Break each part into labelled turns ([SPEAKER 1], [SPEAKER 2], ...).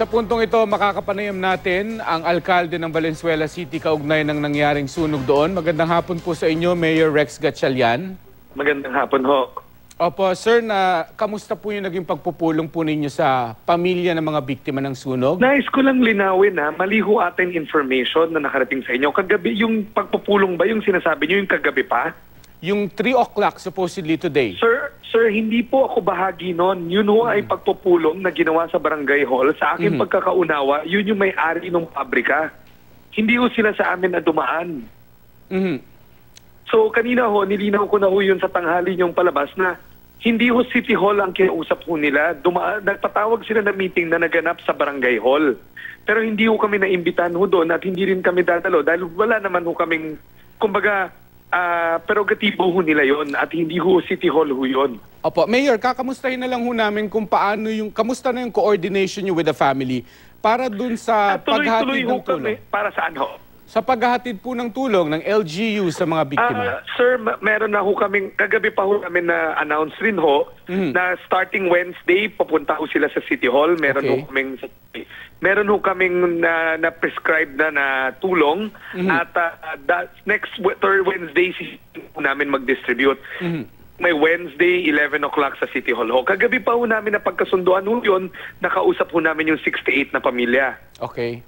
[SPEAKER 1] Sa puntong ito, makakapanayam natin ang alkalde ng Valenzuela City kaugnay ng nangyaring sunog doon. Magandang hapon po sa inyo, Mayor Rex Gatchalian.
[SPEAKER 2] Magandang hapon ho.
[SPEAKER 1] Opo, sir, na kamusta po yung naging pagpupulong po ninyo sa pamilya ng mga biktima ng sunog?
[SPEAKER 2] Nais ko lang linawin na mali ho ating information na nakarating sa inyo. Kagabi, yung pagpupulong ba yung sinasabi nyo yung kagabi pa?
[SPEAKER 1] Yung 3 o'clock supposedly today.
[SPEAKER 2] Sir, sir, hindi po ako bahagi nun. Yun ho ay pagpupulong na ginawa sa barangay hall. Sa aking pagkakaunawa, yun yung may-ari ng pabrika. Hindi ho sila sa amin na dumaan.
[SPEAKER 1] Mhm.
[SPEAKER 2] So kanina ho, nilinaw ko na ho yun sa tanghali yung palabas na hindi ho City Hall ang kinausap ho nila. Duma nagpatawag sila na meeting na naganap sa Barangay Hall. Pero hindi ho kami naimbitahan ho doon at hindi rin kami dadalo dahil wala naman ho kaming, kumbaga, ah, prerogatibo ho nila yon at hindi ho City Hall ho yun.
[SPEAKER 1] Opo, Mayor, kakamustahin na lang ho namin kung paano yung, kamusta na yung coordination nyo with the family para dun sa
[SPEAKER 2] At tuloy-tuloy
[SPEAKER 1] paghatid
[SPEAKER 2] ho
[SPEAKER 1] ng tulong.
[SPEAKER 2] para saan ho?
[SPEAKER 1] Sa paghahatid po ng tulong ng LGU sa mga biktima.
[SPEAKER 2] Ah, sir, meron na ho kaming, kagabi pa ho namin na announce rin ho,
[SPEAKER 1] Mhm.
[SPEAKER 2] na starting Wednesday, papunta ho sila sa City Hall. Meron
[SPEAKER 1] Okay.
[SPEAKER 2] ho kaming, meron ho kaming na, na na na tulong
[SPEAKER 1] Mhm.
[SPEAKER 2] at ah, that, next third Wednesday, si namin mag-distribute.
[SPEAKER 1] Mhm.
[SPEAKER 2] May Wednesday, 11 o'clock sa City Hall ho. Kagabi pa ho namin na pagkasunduan ho yun, nakausap ho namin yung 68 na pamilya.
[SPEAKER 1] Okay.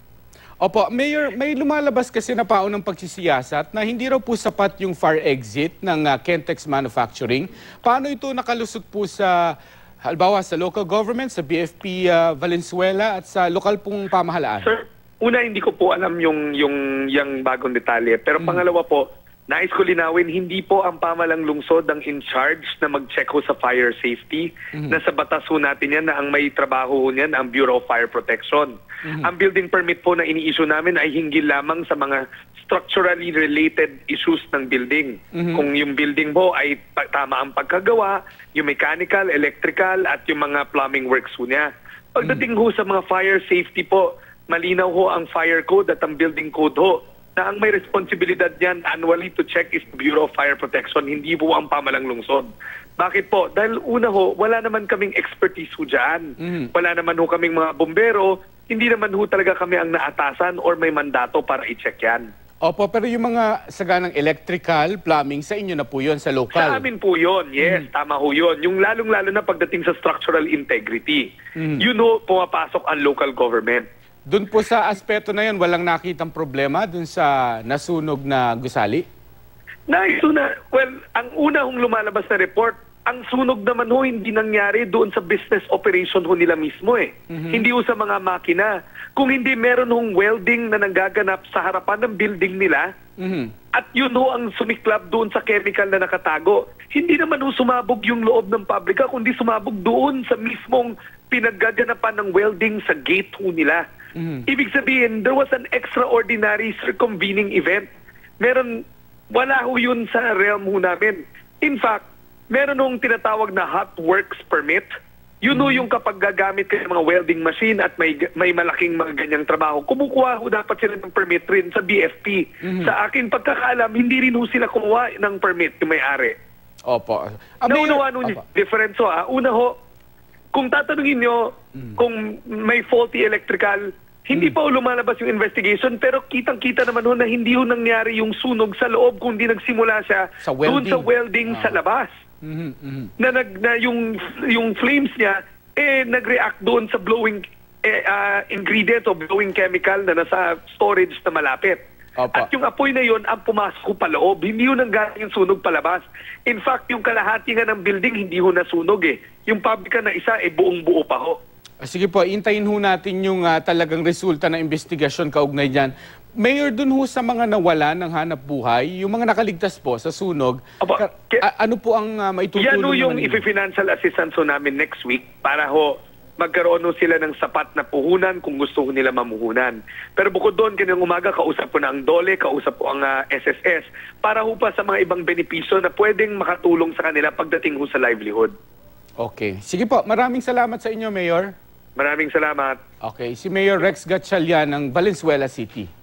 [SPEAKER 1] Opo, Mayor, may lumalabas kasi na paon ng pagsisiyasat na hindi raw po sapat yung fire exit ng uh, Kentex Manufacturing. Paano ito nakalusot po sa, halimbawa sa local government, sa BFP uh, Valenzuela at sa lokal pong pamahalaan?
[SPEAKER 2] Sir, una hindi ko po alam yung yung yung bagong detalye. Pero pangalawa po, nais ko linawin, hindi po ang pamalang lungsod ang in charge na mag-check ho sa fire safety. Nasa batas ho natin yan na ang may trabaho ho niyan ang Bureau of Fire Protection. Ang building permit po na ini-issue namin ay hinggil lamang sa mga structurally related issues ng building. Kung yung building mo ay tama ang pagkagawa, yung mechanical, electrical at yung mga plumbing works ho niya. Pagdating ho sa mga fire safety po, malinaw ho ang fire code at ang building code ho na ang may responsibilidad niyan annually to check is the Bureau of Fire Protection, hindi po ang pamalang lungsod. Bakit po? Dahil una ho, wala naman kaming expertise ho dyan.
[SPEAKER 1] Mhm.
[SPEAKER 2] Wala naman ho kaming mga bombero, hindi naman ho talaga kami ang naatasan or may mandato para i-check yan.
[SPEAKER 1] Opo, pero yung mga saganang electrical, plumbing, sa inyo na po yun, sa local.
[SPEAKER 2] Sa amin po yun, yes, tama ho yun. Yung lalong-lalo na pagdating sa structural integrity, yun ho, pumapasok ang local government.
[SPEAKER 1] Doon po sa aspeto na yun, walang nakitang problema doon sa nasunog na gusali?
[SPEAKER 2] Nice. na, well, ang una hong lumalabas na report, ang sunog naman ho hindi nangyari doon sa business operation ho nila mismo eh. Hindi ho sa mga makina. Kung hindi meron hong welding na nanggaganap sa harapan ng building nila,
[SPEAKER 1] Mhm.
[SPEAKER 2] at yun ho ang sumiklab doon sa chemical na nakatago. Hindi naman ho sumabog yung loob ng pabrika, kundi sumabog doon sa mismong pinaggaganapan ng welding sa gate ho nila. Ibig sabihin, there was an extraordinary circumvening event. Meron, wala ho yun sa realm ho namin. In fact, meron hong tinatawag na hot works permit. Yun ho yung kapag gagamit kayo ng mga welding machine at may may malaking mga ganyang trabaho, kumukuha ho dapat sila ng permit rin sa BFP. Sa aking pagkakaalam, hindi rin ho sila kumuha ng permit yung may-ari.
[SPEAKER 1] Opo.
[SPEAKER 2] Naunawa nun yung difference ho. ah. Una ho, kung tatanungin nyo kung may faulty electrical, hindi pa ho lumalabas yung investigation pero kitang-kita naman ho na hindi ho nangyari yung sunog sa loob kundi nagsimula siya
[SPEAKER 1] Sa
[SPEAKER 2] doon sa
[SPEAKER 1] welding.
[SPEAKER 2] welding sa
[SPEAKER 1] Ah.
[SPEAKER 2] labas.
[SPEAKER 1] Mhm, mhm.
[SPEAKER 2] Na, nag, na yung, yung flames niya eh nag-react doon sa blowing eh, ah, ingredient o blowing chemical na nasa storage na malapit.
[SPEAKER 1] Opo.
[SPEAKER 2] At yung apoy na yon ang pumasok ho paloob. Hindi ho nanggaling yung sunog palabas. In fact, yung kalahati nga ng building hindi ho nasunog eh. Yung pabrika na isa eh buong buo pa ho.
[SPEAKER 1] Ah, Sige po, intayin ho natin yung ah, talagang resulta ng investigasyon kaugnay dyan. Mayor, dun ho sa mga nawala ng hanap buhay, yung mga nakaligtas po sa sunog,
[SPEAKER 2] Opo,
[SPEAKER 1] ano po ang uh, maitutulong
[SPEAKER 2] Yan ho yung ifi-financial assistance ho namin next week para ho magkaroon ho sila ng sapat na puhunan kung gusto ho nila mamuhunan. Pero bukod doon, kanyang umaga, kausap po na ang DOLE, kausap po ang ah, SSS, para ho pa sa mga ibang benepisyo na pwedeng makatulong sa kanila pagdating ho sa livelihood.
[SPEAKER 1] Okay. Sige po, maraming salamat sa inyo, Mayor.
[SPEAKER 2] Maraming salamat.
[SPEAKER 1] Okay, si Mayor Rex Gatchalian ng Valenzuela City.